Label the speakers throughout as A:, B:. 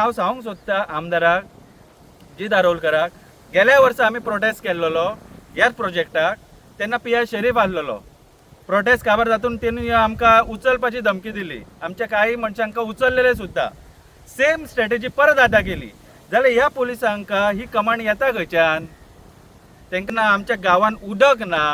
A: हांव सांगूंक सोदता आमदाराक जी दारोलकराक गेल्या वर्सा आमी प्रोटेस्ट केल्लो ह्याच प्रोजेक्टाक तेन्ना पी. आय शरीफ आसलेलो प्रोटेस्ट काबार जातून तेणी आमकां उचलपाची धमकी दिली. आमच्या काही मनशांक उचललेले सुद्दां सेम स्ट्रेटेजी परत आतां केली. जाल्यार ह्या पुलिसांक ही कमांड येता खंयच्यान? तेंकां आमच्या गांवांत उदक ना.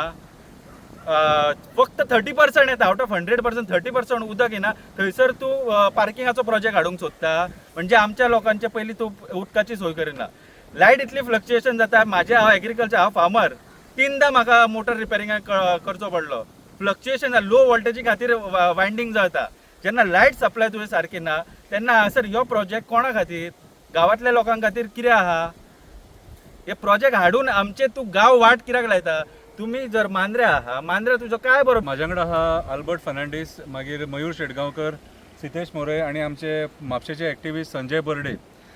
A: फक्त थर्टी पर्संट येता. Out of hundred percent thirty percent उदक येना थंयसर तूं पार्किंगाचो प्रोजेक्ट हाडूंक सोदता म्हणजे आमच्या लोकांचे पयलीं तूं उदकाची सोय करिना. लायट इतली फ्लक्च्युएशन जाता. म्हाजे हांव एग्रीकल्चर हांव फार्मर तिनदां म्हाका मोटर रिपेरिंगाक करचो पडलो. फ्लक्च्युएशन लो वोल्टेजी खातीर वायंडींग जाता जेन्ना लायट सप्लाय तुवें सारकी ना तेन्ना हांगासर हो प्रोजेक्ट कोणा खातीर? गांवांतल्या लोकां खातीर कितें आहा हे प्रोजेक्ट हाडून आमचे तूं गांव वाट कित्याक लायता? तुमी जर मांद्र्या आहा मांद्र्या तुजो काय बरो?
B: माझ्याकडे वांगडा आहा आल्बर्ट फर्नांडीस मागीर मयूर शेटगांवकर सितेश मोरे आनी आमचे म्हापशेचे ॲक्टिव्हिस्ट संजय बर्डे.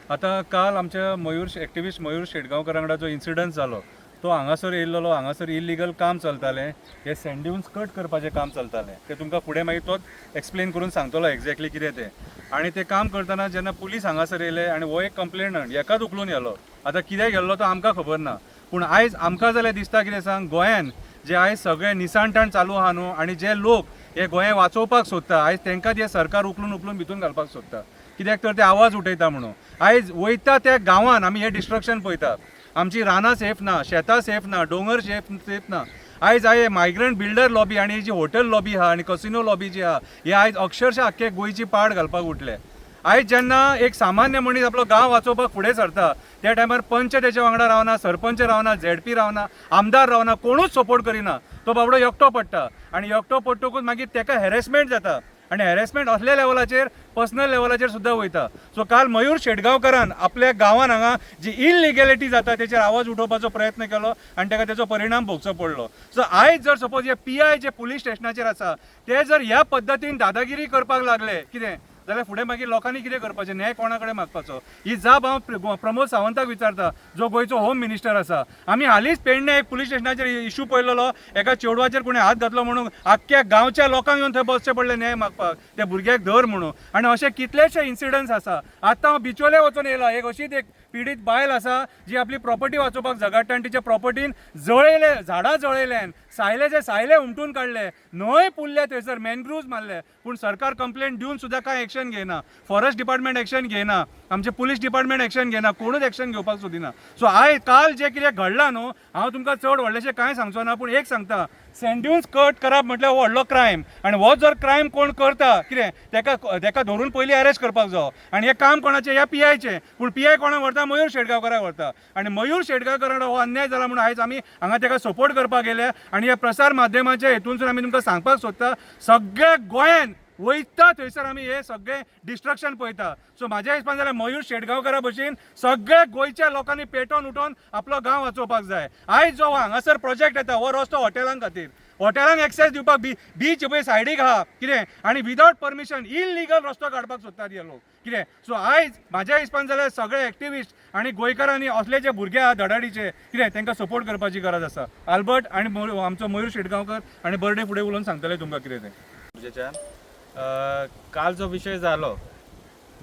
B: आतां काल आमच्या मयूर ॲक्टिव्हिस्ट मयूर शेटगांवकरा वांगडा जो इन्सिडंट जालो तो हांगासर येयल्लो हांगासर इलिगल काम चलतालें. हे सँड्यून्स कट करपाचें काम चलतालें. तें तुमकां फुडें मागीर तोच एक्सप्लेन करून सांगतलो एक्झॅक्टली कितें तें. आनी तें काम करतना जेन्ना पुलीस हांगासर येयले आनी हो एक कंप्लेनंट एकाच उखलून गेलो आतां कित्याक गेल्लो तो आमकां खबर ना. पूण आयज आमकां जाल्यार दिसता कितें सांग गोंयान जे आयज सगळे निसाणटाण चालू आहा न्हू आनी जे लोक हे गोंय वाचोवपाक सोदता आयज तांकां हे सरकार उखलून उखलून भितून घालपाक सोदता. कित्याक तर ते आवाज उठयता म्हणून. आयज वयता त्या गांवान आमी हे डिस्ट्रक्शन पळयता. आमची रानां सेफ ना शेतां सेफ ना दोंगर सेफ सेफ ना. आयज हांवें मायग्रंट बिल्डर लॉबी आनी ही जी हॉटेल लॉबी आहा आनी कसिनो लॉबी जी आहा हे आयज अक्षरशः आख्खे गोंयची पाड घालपाक उठले. आयज जेन्ना एक सामान्य मनीस आपलो गांव वाचोवपाक फुडें सरता. त्या टायमार पंच तेच्या वांगडा रावना सरपंच रावना झेडपी रावना आमदार रावना कोणूच सपोर्ट करिना. तो बाबडो एकटो पडटा आनी एकटो पडटकूच मागीर ताका हॅरेसमेंट जाता. आनी हॅरेसमेंट असल्या लेवलाचेर पर्सनल लेवलाचेर सुद्दां वयता सो काल मयूर शेटगांवकरान आपल्या गांवान हांगा जी इलिगॅलिटी जाता तेचेर आवाज उठोवपाचो प्रयत्न केलो आनी ताका तेचो परिणाम भोगचो पडलो. सो आयज जर सपोज हे पी आय जे पुलीस स्टेशनाचेर आसा ते जर ह्या पद्दतीन दादागिरी करपाक लागले कितें? जाल्यार फुडें मागीर लोकांनी कितें करपाचें? न्याय कोणा कडेन मागपाचो? ही जाप हांव प्रमोद सावंताक विचारता जो गोंयचो होम मिनिस्टर आसा. आमी हालींच पेडणे एक पुलीस स्टेशनाचेर इश्यू पळयलेलो एका चेडवाचेर कोणें हात घातलो म्हणून आख्ख्या गांवच्या लोकांक येवन थंय बसचें पडलें न्याय मागपाक. त्या भुरग्याक धर म्हणून. आनी अशे कितलेशे इन्सिडंट्स आसा. आतां हांव बिचोले वचून येयला. एक अशीच एक पिडीत बायल आसा जी आपली प्रॉपर्टी वाचोवपाक झगडटा आनी तिच्या प्रॉपर्टीन जळयले झाडां जळयल्यान सायलेचे सायले उमटून काढले. न्हंय पुरले थंयसर मॅनग्रुव्ज मारले. पूण सरकार कंप्लेंट दिवन सुद्दां कांय एक्शन घेयना फॉरेस्ट डिपार्टमेंट एक्शन घेयना आमचे पुलीस डिपार्टमेंट एक्शन घेयना कोणूच एक्शन घेवपाक सोदिना सो आय काल जे कितें घडलां न्हू हांव तुमकां चड व्हडलेशें कांय सांगचो ना पूण एक सांगता. सँड्यून्स कट करप म्हटल्यार व्हडलो क्रायम आनी हो जर क्रायम कोण करता कितें तेका तेका धरून पयलीं अरेस्ट करपाक जाय आनी हें काम कोणाचें ह्या पी आयचें पूण पी आय कोणाक व्हरता मयूर शेटगांवकाराक व्हरता आनी मयूर शेटगांवकाराक हो अन्याय जाला म्हणून आयज आमी हांगा तेका सपोर्ट करपाक गेले. आनी ह्या प्रसार माध्यमाच्या हेतूनसून आमी तुमकां सांगपाक सोदता. सगळ्या गोंयान वयता थंयसर आमी हे सगळे डिस्ट्रक्शन पळयता सो म्हाज्या हिसपान जाल्यार मयूर शेटगांवकरा भशेन सगळ्या गोंयच्या लोकांनी पेटोवन उठोवन आपलो गांव वाचोवपाक जाय. आयज जो हांगासर प्रोजेक्ट येता हो रस्तो हॉटेलां खातीर. हॉटेलांक एक्सेस दिवपाक बी बीच पळय सायडीक आहा कितें आनी विदावट परमिशन इलिगल रस्तो काडपाक सोदतात हे लोक कितें सो आयज म्हाज्या हिसपान जाल्यार सगळे एक्टिविस्ट आनी गोंयकारांनी असले जे भुरगे आहा धडाडीचे कितें तांकां सपोर्ट करपाची गरज आसा आल्बर्ट आनी आमचो मयूर शेटगांवकर आनी बर्डे फुडें उलोवन सांगतले तुमकां कितें तें.
A: काल जो विषय जालो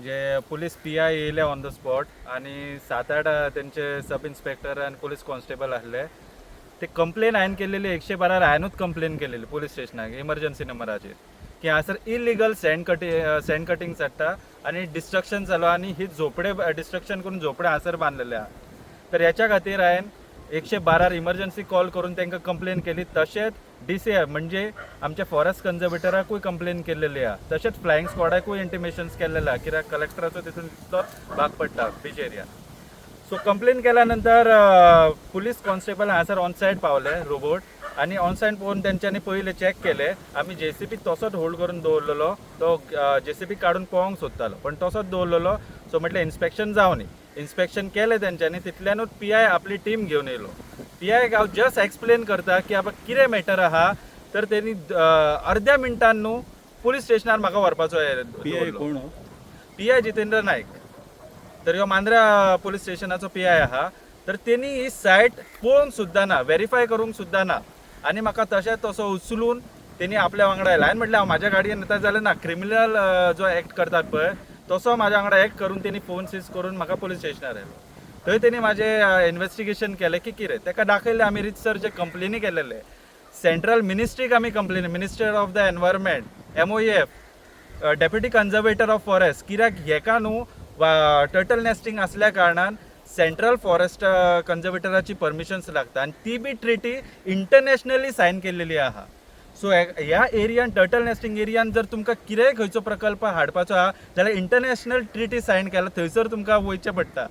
A: जे पोलीस पी आय येयले ऑन द स्पॉट आणि सात आठ त्यांचे सब इन्स्पेक्टर आणि पोलीस कॉन्स्टेबल आसले ते कंप्लेन हांवें केलेली एकशे बारार हांवेंनूच कंप्लेन केलेली पोलीस स्टेशनाक इमर्जन्सी नंबराचेर की हांगासर illegal sand cutting sand cutting चडटा आणि डिस्ट्रक्शन जालो आणि ही झोपडे डिस्ट्रक्शन करून झोपडे हांगासर बांधलेले आहा तर ह्याच्या खातीर हांवें एकशे बारार इमर्जन्सी कॉल करून तांकां कंप्लेन केली. तशेंच डी सी म्हणजे आमच्या फॉरेस्ट कन्झर्वेटराकूय कंप्लेन केलेली आहा. तशेंच फ्लायंग स्क्वॉडाकूय इंटिमेशन्स केलेले आहा. कित्याक कलेक्टराचो तितून तो भाग पडटा बीच एरिया सो कंप्लेन केल्यानंतर नंतर पुलीस कॉन्स्टेबल हांगासर ऑन सायड पावले रोबोट आणि ऑन सायड पळोवन तेंच्यांनी पयले चॅक केले आमी जेसीबी तसोच होल्ड करून दवरलेलो तो जेसीबी काडून पळोवंक सोदतालो पण तसोच दवरलेलो सो म्हटलें इन्स्पेक्शन न्ही इन्स्पेक्शन केलें तेंच्यांनी तितल्यानूच पी आय आपली टीम घेवन येयलो पी आय हांव जस्ट एक्सप्लेन करता की आबा कितें मॅटर आहा तर तेणी अ, अर्द्या मिनटान न्हू पुलीस स्टेशनार म्हाका व्हरपाचो हे दवरलो.
B: कोण हो?
A: पी आय जितेंद्र नायक तर ह्यो मांद्रा पोलीस स्टेशनाचो पी आय आहा. तर तेणी ही सायट पळोवन सुद्दां ना व्हेरीफाय करूंक सुद्दां ना आनी म्हाका तशें तसो उचलून तेणी आपल्या वांगडा येयला हांवें म्हटलें हांव म्हाज्या गाडयेन येता जाल्यार ना क्रिमिनल जो एक्ट करतात पळय तसो म्हाज्या वांगडा एक करून तेणी फोन सीज करून म्हाका पुलीस स्टेशनार आयलो थंय तेणी म्हाजें इन्व्हेस्टिगेशन केलें की कितें तेका दाखयलें आमी रितसर जे कंप्लेनी केलेले. सेंट्रल मिनिस्ट्रीक आमी complain minister of the environment M O F deputy conservator of forest कित्याक हेका न्हू टर्टल नेस्टिंग असल्या कारणान सेंट्रल फॉरेस्ट कन्झर्वेटराची परमिशन्स लागता आनी ती बी ट्रिटी इंटरनॅशनली सायन केलेली आहा. सो ह्या एरियान टर्टल नेस्टिंग एरियान जर तुमकां कितेंय खंयचो प्रकल्प हाडपाचो आहा जाल्यार इंटरनॅशनल ट्रिटी सायन केला थंयसर तुमकां वयचें पडटा.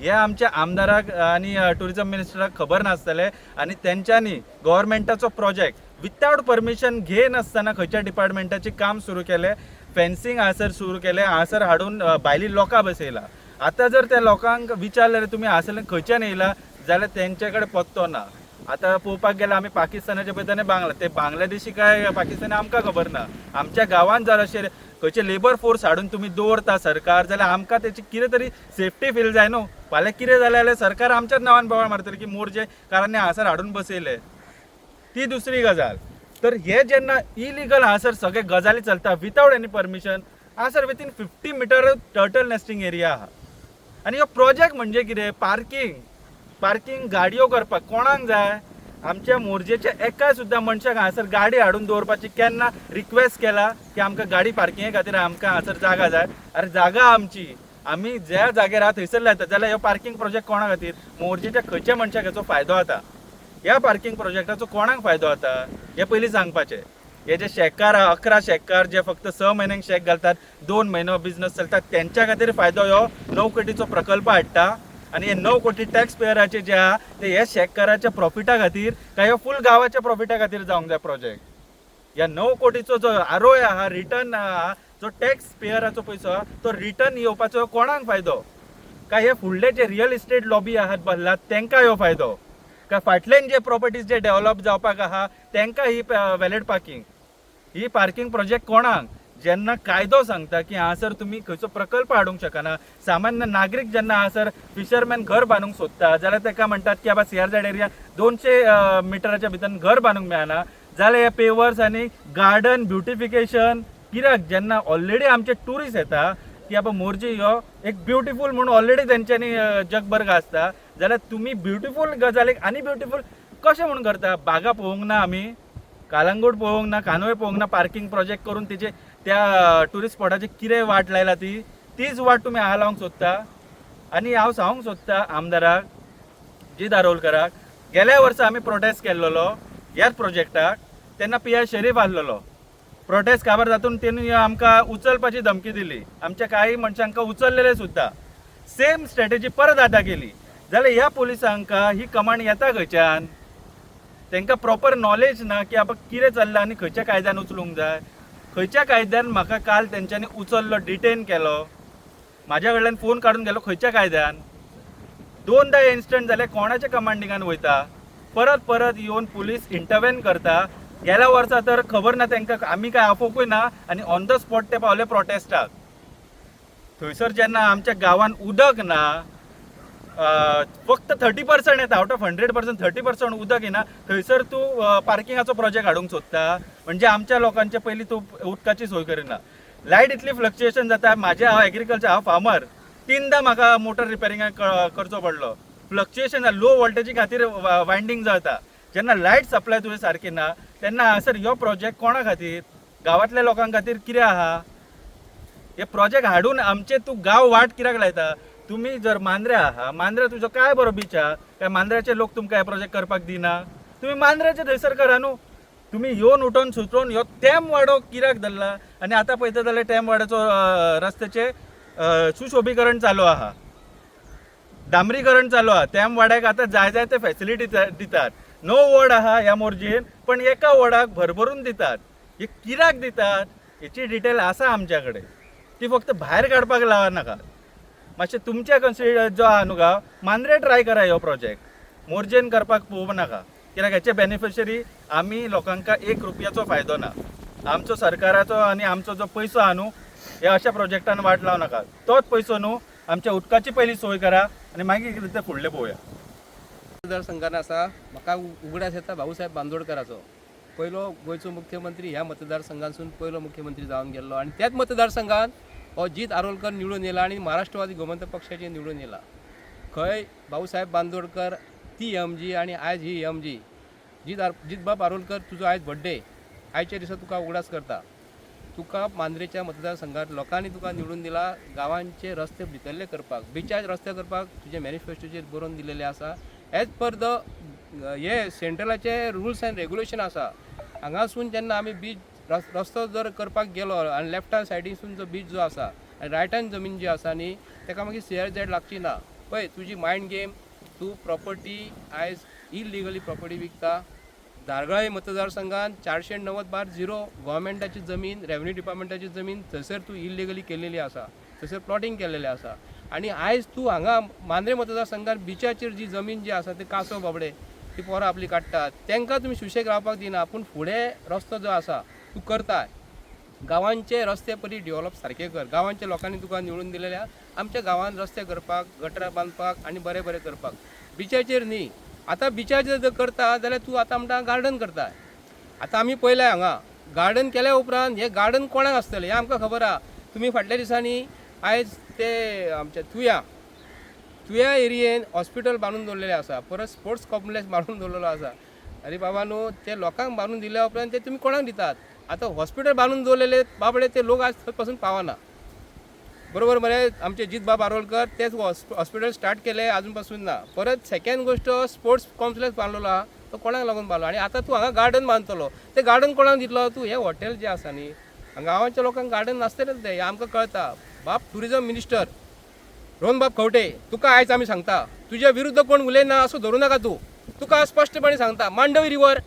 A: हे आमच्या आमदाराक आनी टुरिझम मिनिस्टराक खबर नासतलें आनी तेंच्यांनी गव्हर्मेंटाचो प्रोजेक्ट विथआउट परमिशन घे नासतना खंयच्या डिपार्टमेंटाचें काम सुरू केलें फेन्सिंग हांगासर सुरू केलें हांगासर हाडून भायली लोकां बसयला. आतां जर त्या लोकांक विचारलें जाल्यार तुमी हांगासरल्यान खंयच्यान येयला जाल्यार तेंचे कडेन पत्तो ना. आतां पळोवपाक गेल्यार आमी पाकिस्तानाच्या पळयता आनी बांगला ते बांगलादेशी काय पाकिस्तानी आमकां खबर ना. आमच्या गांवांत जर अशें खंयचे लेबर फोर्स हाडून तुमी दवरता सरकार जाल्यार आमकां तेची कितें तरी सेफ्टी फील जाय न्हू फाल्यां कितें जालें जाल्यार सरकार आमच्याच नांवान बोवाळ मारतली की मोरजे कारण हांगासर हाडून बसयले. ती दुसरी गजाल. तर हे जेन्ना इलिगल हांगासर सगळे गजाली चलता विथावट एनी परमिशन हांगासर within fifty metre turtle nesting area आहा आनी हो प्रोजेक्ट म्हणजे कितें पार्किंग पार्किंग गाडयो करपाक कोणाक जाय? आमच्या मोर्जेच्या एका सुद्दां मनशाक हांगासर गाडी हाडून दवरपाची केन्ना रिक्वेस्ट केला की आमकां गाडी पार्किंगे खातीर आमकां हांगासर जागा जाय. आरे जागा आमची. आमी ज्या जाग्यार आहा थंयसर लायता जाल्यार हो पार्किंग प्रोजेक्ट कोणा खातीर मोरजेच्या खंयच्या मनशाक हेचो फायदो जाता ह्या पार्किंग प्रोजेक्टाचो कोणाक फायदो जाता हे पयलीं सांगपाचें. हे जे शेतकार आहा अकरा शेतकार जे फक्त स म्हयन्यांक शेक घालतात दोन म्हयनो बिझनस चलतात त्यांच्या खातीर फायदो ह्यो नवकटीचो कोटीचो प्रकल्प हाडटा. आनी हे णव कोटी टॅक्स पेयराचे जे आहा ते हे शेतकाराच्या प्रॉफिटा खातीर काय ह्या फूल गांवाच्या प्रॉफिटा खातीर जावंक जाय प्रोजेक्ट ह्या णव कोटीचो जो आरोय आहा रिटर्न आहा जो टॅक्स पेयराचो पयसो आहा तो रिटर्न येवपाचो कोणाक फायदो? काय हे फुडले जे रियल इस्टेट लॉबी आहात बल्ला तांकां हो फायदो? काय फाटल्यान जे प्रॉपर्टीज जे डेव्हलप जावपाक आहा तांकां ही वॅलिड पार्किंग ही पार्किंग प्रोजेक्ट कोणाक? जेन्ना कायदो सांगता की हांगासर तुमी खंयचो प्रकल्प हाडूंक शकना. सामान्य नागरीक जेन्ना हांगासर फिशरमॅन घर बांदूंक सोदता. जाल्यार ताका म्हणटात की बाबा सीआरझेड एरिया दोनशे मिटराच्या भितर घर बांदूंक मेळना. जाल्यार हे पेवर्स आनी गार्डन ब्युटिफिकेशन कित्याक जेन्ना ऑलरेडी आमचे टुरिस्ट येता की बाबा मोरजी हो एक ब्युटिफूल म्हणून ऑलरेडी तेंच्यांनी जगभर गाजता जाल्यार तुमी ब्युटिफूल गजालीक आनी ब्युटिफूल कशें म्हणून करता? बागा पळोवंक ना आमी कालांगूट पळोवंक ना कानोय पळोवंक ना पार्किंग प्रोजेक्ट करून तिचे त्या टुरिस्ट स्पॉटाची कितें वाट लायला ती तीच वाट तुमी हांगा लावंक सोदता. आनी हांव सांगूंक सोदता आमदाराक जी दारोलकराक गेल्या वर्सा आमी प्रोटेस्ट केल्लो ह्याच प्रोजेक्टाक तेन्ना पी. आय शरीफ आसलेलो. प्रोटेस्ट काबार जातून तेणी आमकां उचलपाची धमकी दिली. आमच्या काही मनशांक उचललेले सुद्दां सेम स्ट्रॅटेजी परत आतां केली. जाल्यार ह्या पुलिसांक ही कमांड येता खंयच्यान? तांकां प्रॉपर नॉलेज ना की आपण कितें चल्लां आनी खंयच्या कायद्यान उचलूंक जाय? खंयच्या कायद्यान म्हाका काल तेंच्यांनी उचललो डिटेन केलो? म्हाज्या कडल्यान फोन काडून गेलो खंयच्या कायद्यान? दोनदा इन्स्टंट जाले कोणाच्या कमांडिंगान वयता? परत परत येवन पुलीस इंटरवेन करता. गेल्या वर्सा तर खबर ना तांकां आमी काय आफोकूय ना? आनी ऑन द स्पॉट ते पावले प्रोटेस्टाक थंयसर जेन्ना आमच्या गांवान उदक ना फक्त थर्टी पर्संट येता. Out of hundred percent thirty percent उदक येना थंयसर तूं पार्किंगाचो प्रोजेक्ट हाडूंक सोदता म्हणजे आमच्या लोकांचे पयलीं तूं उदकाची सोय करिना लायट इतली फ्लक्च्युएशन जाता. म्हाजें हांव एग्रीकल्चर हांव फार्मर तिनदा म्हाका मोटर रिपेरिंगाक करचो पडलो. फ्लक्च्युएशन लो वोल्टेजी खातीर वायंडींग जाता. जेन्ना लायट सप्लाय तुवें सारकी ना तेन्ना हांगासर हो प्रोजेक्ट कोणा खातीर गांवांतल्या लोकां खातीर कितें आहा हे प्रोजेक्ट हाडून आमचे तूं गांव वाट कित्याक लायता. तुमी जर मांद्रे आहा मांद्रे तुजो काय बरो बिचा? काय मांद्र्याचे लोक तुमकां हे प्रोजेक्ट करपाक दिना? तुमी मांद्र्याचे थंयसर करा न्हू तुमी येवन उठोवन सुचोवन ह्यो टॅम वाडो कित्याक धरला आनी आतां पळयता जाल्यार टॅम वाड्याचो रस्त्याचे सुशोभीकरण चालू आहा. डांबरीकरण चालू आहा. टॅम वाड्याक आतां जाय जाय ते फॅसिलिटी दितात. नो वॉर्ड आहा ह्या मोर्जीन पण एका वॉर्डाक भरभरून दितात. हे कित्याक दितात? हेची डिटेल आसा आमच्या कडेन ती फक्त भायर काडपाक लावा नाका. मातशें तुमच्या कन्सिडर जो आहा न्हू गांव मांद्रे ट्राय करा हो प्रोजेक्ट मोर्जेन करपाक पळोवंक नाका. कित्याक हेचे बेनिफिशरी आमी लोकांक एक रुपयाचो फायदो ना. आमचो सरकाराचो आनी आमचो जो पयसो आहा न्हू हे अशा प्रोजेक्टान वाट लावं नाका. तोच पयसो न्हू आमच्या उदकाची पयली सोय करा आनी मागीर कितें तें फुडलें पळोवया
C: मतदारसंघान आसा म्हाका उगडास येता भाऊसाहेब बांदोडकराचो. पयलो गोंयचो मुख्यमंत्री ह्या मतदारसंघांसून पयलो मुख्यमंत्री जावन गेल्लो. आनी त्याच मतदारसंघान अजित आरोलकर निवडून येयला आणि महाराष्ट्रवादी गोमंतक पक्षाचे निवडून येयला खंय भाऊसाहेब बांदोडकर ती एम जी आणि आयज ही एम जी जीत आर जितबाब आरोलकर तुजो आयज बड्डे आयच्या दिसा तुका उगडास करता. तुका मांद्रेच्या मतदारसंघात लोकांनी तुका निवडून दिला गांवांचे रस्ते भितरले करपाक. बिचार रस्ते करपाक तुजे मॅनिफेस्टोचेर बरोवन दिलेले आसा. एज पर द हे सेंट्रलाचे रुल्स अँड रेग्युलेशन आसा. हांगासून जेन्ना आमी बीच रस्तो जर करपाक गेलो आनी लेफ्ट हँड सायडीसून जो बीच जो आसा आनी रायट हँड जमीन जी आसा न्ही ताका मागीर सी आर झॅड लागची ना. पळय तुजी मायंड गेम तूं प्रॉपर्टी आयज इलिगली प्रॉपर्टी विकता. धारगळे मतदारसंघान चारशे णव्वद बार झिरो गोवमेंटाची जमीन रेवन्यू डिपार्टमेंटाची जमीन थंयसर तूं इलिगली केलेली आसा. थंयसर प्लॉटिंग केलेलें आसा. आनी आयज तूं हांगा मांद्रे मतदारसंघान बिचाचेर जी जमीन जी आसा ती कासो बाबडे ती पोरां आपली काडटात तांकां तुमी सुशेग रावपाक दिना पूण फुडें रस्तो जो आसा तूं करताय गांवांचे रस्ते परी डेव्हलप सारके कर. गांवांच्या लोकांनी तुका निवडून दिलेल्या आमच्या गांवांत रस्ते करपाक गटरां बांदपाक आनी बरें बरें करपाक. बिचाचेर न्ही. आतां बिचाचेर जर करता जाल्यार तूं आतां म्हणटा गार्डन करता आतां आमी पळयलां हांगा. गार्डन केल्या उपरांत हे गार्डन कोणाक आसतलें हें आमकां खबर आहा. तुमी फाटल्या दिसांनी आयज ते आमच्या तुया तुया एरियेन हॉस्पिटल बांदून दवरलेलें आसा. परत स्पोर्ट्स कॉम्प्लेक्स बांदून दवरलेलो आसा. अरे बाबा न्हू ते लोकांक बांदून दिल्या उपरांत ते तुमी कोणाक दितात? आतां हॉस्पिटल बांदून दवरलेले बाबडे ते लोक आजपासून थंयपासून पावना. बरोबर मरे आमचे जीत बाब आरोलकर तेच हॉस्पिटल स्टार्ट केले अजूनपासून ना. परत सेकंड गोष्ट स्पोर्ट्स कॉम्प्लेक्स बांधलेलो आहा तो कोणाक लागून बांधलो? आणि आता तूं हांगा गार्डन बांदतलो ते गार्डन कोणाक दितलो तूं हे हॉटेल जे आसा न्ही गांवांच्या लोकांक गार्डन नासतलेच ते हे आमकां कळटा बाप टुरिझम मिनिस्टर रोहन बाब खवटे तुका आयज आमी सांगता. तुज्या विरुद्ध कोण उलयना असो धरूं नाका तूं. तुका स्पश्टपणे सांगता. मांडवी रिवर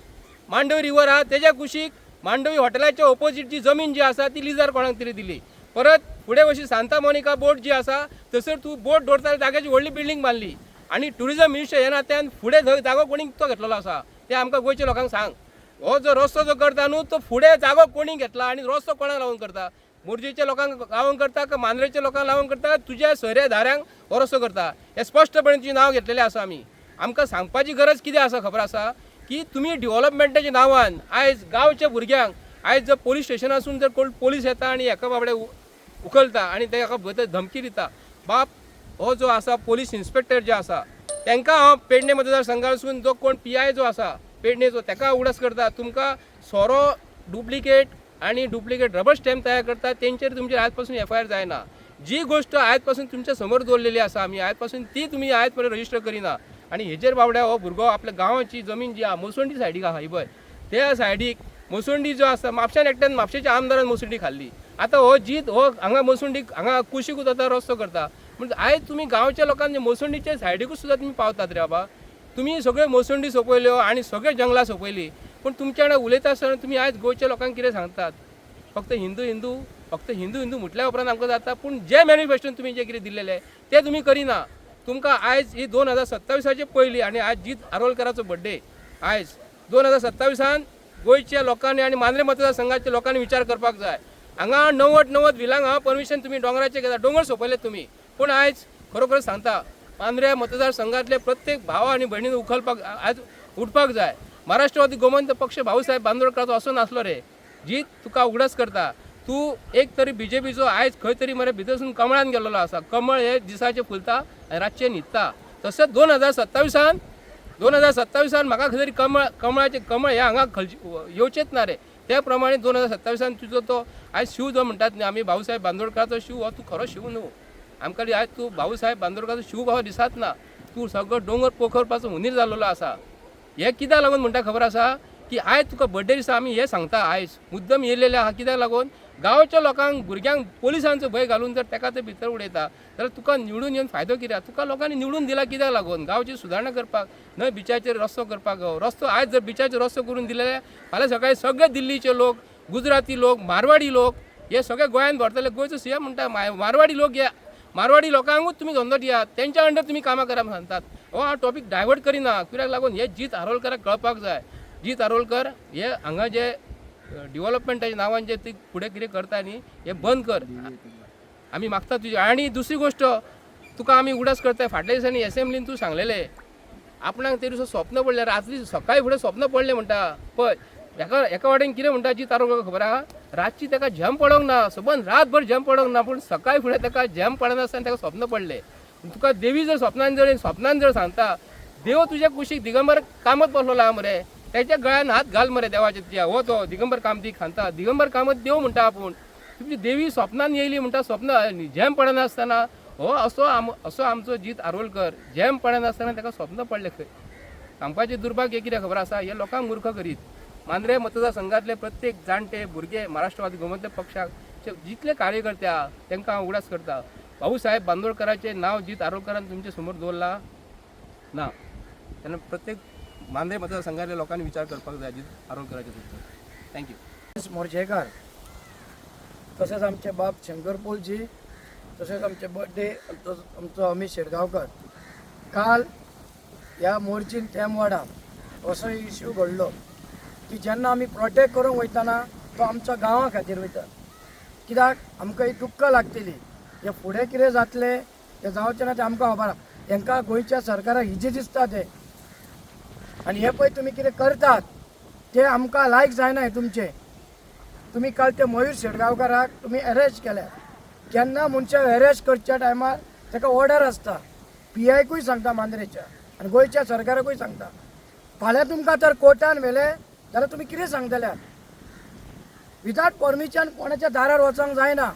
C: मांडवी रिवर आहा तेज्या कुशीक मांडवी हॉटेलाच्या ऑपोजीट जी जमीन जी आसा ती लिजार कोणाक तरी दिली. परत फुडें वशी सांता मोनिका बोट जी आसा थंयसर तूं बोट दवरता जाग्याची व्हडली बिल्डींग बांदली आनी टुरिजम मिनिस्टर हे नात्यान फुडें थंय जागो कोणी तो घेतलेलो आसा ते आमकां गोंयच्या लोकांक सांग. हो जो रस्तो जो करता न्हू तो फुडें जागो कोणी घेतला आनी रस्तो कोणाक लावून करता? मुर्जेच्या लोकांक लावंक करता का मांद्रेच्या लोकांक लावंक करता? तुज्या सोयऱ्या धाऱ्यांक हो रस्तो करता. हे स्पश्टपणे तुजें नांव घेतलेलें आसा आमी आमकां सांगपाची गरज कितें आसा खबर आसा? की तुमी डेव्हलपमेंटाच्या नांवान. आयज गांवच्या भुरग्यांक आयज जर पोलीस स्टेशनासून जर कोण पोलीस येता आनी एका बाबडे उखलता आनी तेका भितर धमकी दिता बाप हो जो आसा पोलीस इन्स्पेक्टर जे आसा तांकां हांव पेडणे मतदारसंघासून जो कोण पी आय जो आसा पेडणेचो ताका उगडास करता तुमकां सोरो डुप्लिकेट आणि डुप्लिकेट रबर स्टॅम्प तयार करता तेंचेर तुमचेर आज पासून एफ आय आर जायना. जी गोष्ट आयजपासून तुमच्यासमोर दवरलेली आसा आमी आयजपासून ती तुमी आयज पर्यंत रजिस्टर करिना. आणि हेजेर बावड्या हो भुरगो आपल्या गांवाची जमीन जी आहा मोसंडी सायडीक आहा ही पळय त्या सायडीक मोसुंडी जो आसा म्हापशान एकट्यान म्हापशेच्या आमदारान मोसंडी खाल्ली. आतां हो जीत हो हांगा मोसुंडीक हांगा कुशीकूच जाता रस्तो करता. म्हणजे आयज तुमी गांवच्या लोकांनी मोसोंडीच्या सायडीकूच सुद्दां तुमी पावतात रे बाबा. तुमी सगळ्यो मोसंडी सोंपयल्यो हो आनी सगळे जंगलां सोंपयली पूण तुमच्या वांगडा उलयता आसतना तुमी आयज गोंयच्या लोकांक कितें सांगतात? फक्त हिंदू हिंदू फक्त हिंदू हिंदू म्हटल्या उपरांत आमकां जाता. पूण जे मॅनिफेस्टोन तुमी जे कितें दिल्लेले ते तुमी करिना. तुमकां आयज ही दोन हजार सत्तावीसाचे पयलीं आनी आयज जीत आरोलकराचो बड्डे आयज दोन हजार सत्तावीसान गोंयच्या लोकांनी आनी मांद्रे मतदारसंघाच्या लोकांनी विचार करपाक जाय. हांगा णव्वद णव्वद विलांक हांगा परमिशन तुमी डोंगराचे घेता. डोंगर सोंपयले तुमी पूण आयज खरोखर सांगता मांद्रे मतदारसंघातले प्रत्येक भावा आनी भयणीन उखलपाक आयज उठपाक जाय. महाराष्ट्रवादी गोमंत पक्ष भाऊसाहेब बांदोडकराचो असो नासलो रे. जीत तुका उगडास करता. तूं एक तरी बीजेपीचो आयज खंय तरी मरे भितरसून कमळान गेल्लो आसा कमळ हे दिसाचे फुलता आनी रातचे न्हिदता तशेंच दोन हजार सत्तावीसान दोन हजार सत्तावीसान म्हाका खंय तरी कमळ कमळाचे कमळ हे हांगा येवचेच ना रे. त्या प्रमाणे दोन हजार सत्तावीसान तुजो तो आयज शिव जो म्हणटात न्ही आमी भाऊसाहेब बांदोडकराचो शिव हो तूं खरो शिव न्हू आमकां आयज तूं भाऊसाहेब बांदोडकराचो शिव भाव दिसात ना तूं सगळो दोंगर पोखरपाचो हुनीर जाल्लो आसा हे कित्याक लागून म्हणटा खबर आसा की आयज तुका बड्डे दिसा आमी हे सांगता आयज मुद्दम येयलेले आहा कित्याक लागून? गांवच्या लोकांक भुरग्यांक पोलिसांचो भंय घालून जर ताका ते भितर उडयता जाल्यार तुका निवडून येवन फायदो कित्याक? तुका लोकांनी निवडून दिला कित्याक लागून? गांवची सुदारणा करपाक न्हय बिचाचेर रस्तो करपाक रस्तो आयज जर बिचाचेर रस्तो करून दिले फाल्यां सकाळी सगळे दिल्लीचे लोक गुजराती लोक मारवाडी लोक हे सगळे गोंयांत भरतले. गोंयचो सीएम म्हणटा मारवाडी लोक हे मारवाडी लोकांकूच तुमी धंदो दियात तेंच्या अंडर तुमी कामां करा सांगतात. हो हांव टॉपीक डायवर्ट करिना. कित्याक लागून? हे जीत आरोलकराक कळपाक जाय. जीत आरोलकर हे हांगा जे डेव्हलपमेंटाच्या नांवान जे ती फुडें कितें करता न्ही हे बंद कर. आमी मागता तुजे आनी दुसरी गोश्ट तुका आमी उगडास करताय फाटल्या दिसांनी एसेंब्लीन तूं सांगलेले आपणाक ते दिसा स्वप्न पडले रात्री सकाळी फुडें स्वप्न पडलें म्हणटा. पळय एका एका वाटेन कितें म्हणटा जी तारो खबर आहा? रातची ताका झेम पडोंक ना. सबंद रातभर झेम पडोंक ना पूण सकाळी फुडें ताका झॅम पडनासतना ताका स्वप्न पडलें. तुका देवी जर स्वप्नान जर स्वप्नान जर सांगता देव तुज्या कुशीक दिगंबर कामत बसलो आहा मरे. त्याच्या गळ्यान हात घाल मरे देवाच्या तुझ्या. हो तो दिगंबर कामती खांता दिगंबर कामत देव म्हणटा आपूण. तुमची देवी स्वप्नान येयली म्हणटा स्वप्न. झेम पडनासतना हो असो आम असो आमचो जीत आरोलकर. झेम पडनासतना ताका स्वप्न पडलें खंय सांगपाचे दुर्भाग्य कितें खबर आसा हे लोकांक मूर्ख करीत. मांद्रे मतदारसंघातले प्रत्येक जाणटे भुरगे महाराष्ट्रवादी गोमंतक पक्षाक जितले कार्यकर्ते आहा तांकां हांव उगडास करता. भाऊ साहेब बांदोडकराचें नांव जीत आरोलकरान तुमचे समोर दवरला ना. तेन्ना प्रत्येक मांद्रे मतदारसंघातल्या लोकांनी विचार करपाक जाय आरोग्य आरोलकराचे बद्दल थँक्यू
D: मोर्जेकार तसेच आमचे बाप शंकरपोलजी तसेच आमचे बर्थडे आमचो अमित शेडगांवकर. काल ह्या मोर्चीन थेम वाडा असो इश्यू घडलो की जेन्ना आमी प्रोटेक्ट करूंक वयताना तो आमच्या गांवा खातीर वयता कित्याक? आमकां ही दुख्ख लागतली. हे फुडें कितें जातलें तें जावचें ना तें आमकां खबर आहा. तांकां गोंयच्या सरकाराक हिजें दिसता तें. आनी हे पळय तुमी कितें करतात ते आमकां लायक जायना हें तुमचें. तुम्ही काल ते मयूर शेडगांवकाराक तुम्ही अरेस्ट केल्या केन्ना मनशाक अरेस्ट करच्या टायमार ताका ऑर्डर आसता पी आयकूय सांगता मांद्रेच्या आनी गोंयच्या सरकाराकूय सांगता. फाल्यां तुमकां तर कोर्टान व्हेले जाल्यार तुमी कितें सांगतल्या? विदाउट परमिशन कोणाच्या दारार वचोंक जायना.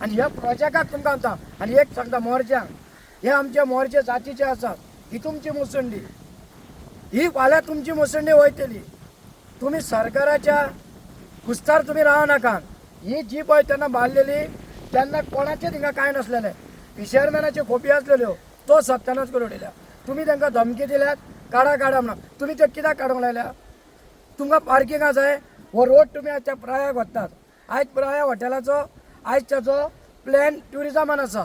D: आनी ह्या प्रोजेक्टाक तुमकां सांगता आनी एक सांगता मोर्चांक. हे आमचे मोर्चे जातीचे आसात ही तुमची मुसंडी. ही फाल्यां तुमची मुसंडी वयतली तुम्ही सरकाराच्या कुस्तार तुम्ही राहा नाका. ही जी पळय तेन्ना बांदलेली तेन्ना कोणाचे थिंगा कांय नासलेले फिशरमॅनाच्यो खोपी आसलेल्यो हो. तो सत्यानाच करून उडयल्या तुमी तांकां धमकी दिल्यात. काडा काडा म्हणून तुमी ते कित्याक काडूंक लायल्या तुमकां पार्किंगा जाय हो रोड तुमी आयज त्या प्रायाक व्हरतात आयज प्राया हॉटेलाचो आयज ताचो प्लॅन ट्युरिजमान आसा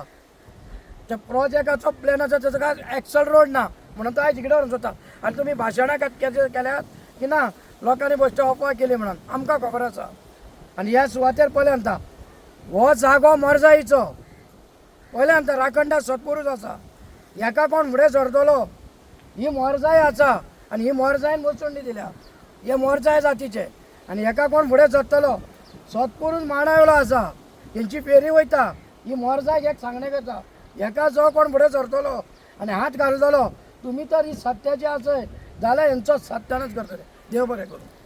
D: त्या प्रोजेक्टाचो प्लॅन आसा ताचो काय एक्सल रोड ना. म्हणून तो आयज इकडे जाता. आनी तुमी भाशणां केल्यात की ना लोकांनी बश्यो अफवा केली म्हणून आमकां खबर आसा आनी ह्या सुवातेर पयलें म्हणटा हो जागो मरजाईचो. पयलें म्हणटा राखंडा सत्पुरूश आसा. हेका कोण फुडें सरतलो ही मोरजाय आसा. आनी ही मोरजायन वचून दिल्या. हे मोरजाय जातीचे. आनी हेका कोण फुडें सरतलो सत्पुरूश मांडावलो आसा. तेंची फेरी वयता ही मोरजाय एक सांगणे करता हेका जो कोण फुडें सरतलो आनी हात घालतलो तुम्ही तर ही सत्याचे आसय जाल्यार यांचं सत्यानच करतो देव बरें करू